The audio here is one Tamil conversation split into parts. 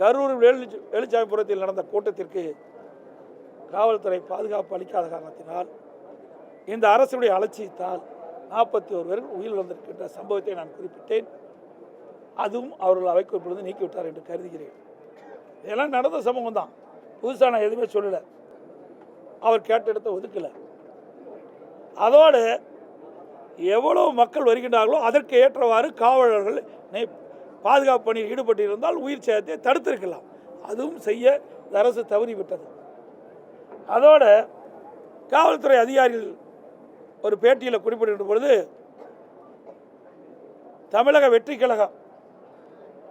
கரூர் வேலுச்சாமிபுரத்தில் நடந்த கூட்டத்திற்கு காவல்துறை பாதுகாப்பு அளிக்காத காரணத்தினால் இந்த அரசுடைய அலட்சியத்தால் நாற்பத்தி ஒரு பேர் உயிரிழந்திருக்கின்ற சம்பவத்தை நான் குறிப்பிட்டேன். அதுவும் அவர்கள் அவைக்குறிப்பிலிருந்து நீக்கிவிட்டார் என்று கருதுகிறேன். இதெல்லாம் நடந்த சமூகம் தான் புதுசாக நான் எதுவுமே சொல்லலை. அவர் கேட்ட இடத்த ஒதுக்கலை. அதோடு எவ்வளவு மக்கள் வருகின்றார்களோ அதற்கு ஏற்றவாறு காவலர்கள் பாதுகாப்பு பணியில் ஈடுபட்டிருந்தால் உயிர் சேதத்தை தடுத்திருக்கலாம். அதுவும் செய்ய அரசு தவறிவிட்டது. அதோட காவல்துறை அதிகாரிகள் ஒரு பேட்டியில் குறிப்பிடுகின்ற பொழுது தமிழக வெற்றி கழகம்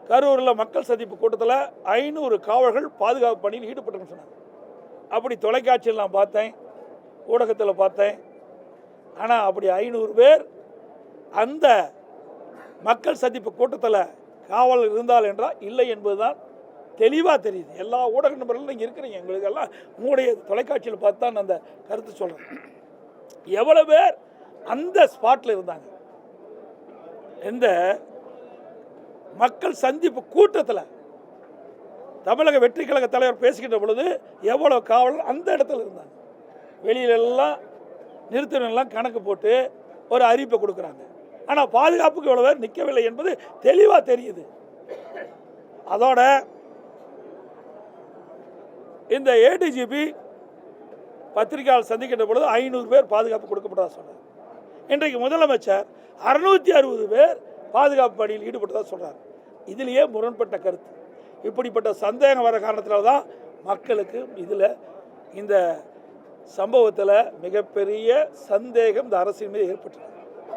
கரூரில் மக்கள் சந்திப்பு கூட்டத்தில் ஐநூறு காவல்கள் பாதுகாப்பு பணியில் ஈடுபட்டுன்னு சொன்னாங்க. அப்படி தொலைக்காட்சியில் நான் பார்த்தேன் ஊடகத்தில் பார்த்தேன். ஆனால் அப்படி ஐநூறு பேர் அந்த மக்கள் சந்திப்பு கூட்டத்தில் காவல் இருந்தால் என்றால் இல்லை என்பதுதான் தெளிவாக தெரியுது. எல்லா ஊடக நபர்களும் நீங்கள் இருக்கிறீங்க. எங்களுக்கெல்லாம் உங்களுடைய தொலைக்காட்சியில் பார்த்து தான் நான் அந்த கருத்து சொல்கிறேன் எவ்வளோ பேர் அந்த ஸ்பாட்டில் இருந்தாங்க. இந்த மக்கள் சந்திப்பு கூட்டத்தில் தமிழக வெற்றி கழக தலைவர் பேசுகின்ற பொழுது எவ்வளோ காவலர் அந்த இடத்துல இருந்தாங்க. வெளியிலெல்லாம் நிறுத்தினெல்லாம் கணக்கு போட்டு ஒரு அறிவிப்பை கொடுக்குறாங்க. ஆனால் பாதுகாப்புக்கு இவ்வளோ பேர் நிற்கவில்லை என்பது தெளிவாக தெரியுது. அதோட இந்த ஏடிஜிபி பத்திரிகையாளர் சந்திக்கின்ற பொழுது ஐநூறு பேர் பாதுகாப்பு கொடுக்கப்பட்டதா சொன்னார். இன்றைக்கு முதலமைச்சர் அறுநூற்றி அறுபது பேர் பாதுகாப்பு பணியில் ஈடுபட்டதாக சொல்கிறார் இதிலேயே முரண்பட்ட கருத்து. இப்படிப்பட்ட சந்தேகம் வர காரணத்தினால தான் மக்களுக்கு இதில் இந்த சம்பவத்தில் மிகப்பெரிய சந்தேகம் இந்த அரசின் மீது ஏற்பட்டது.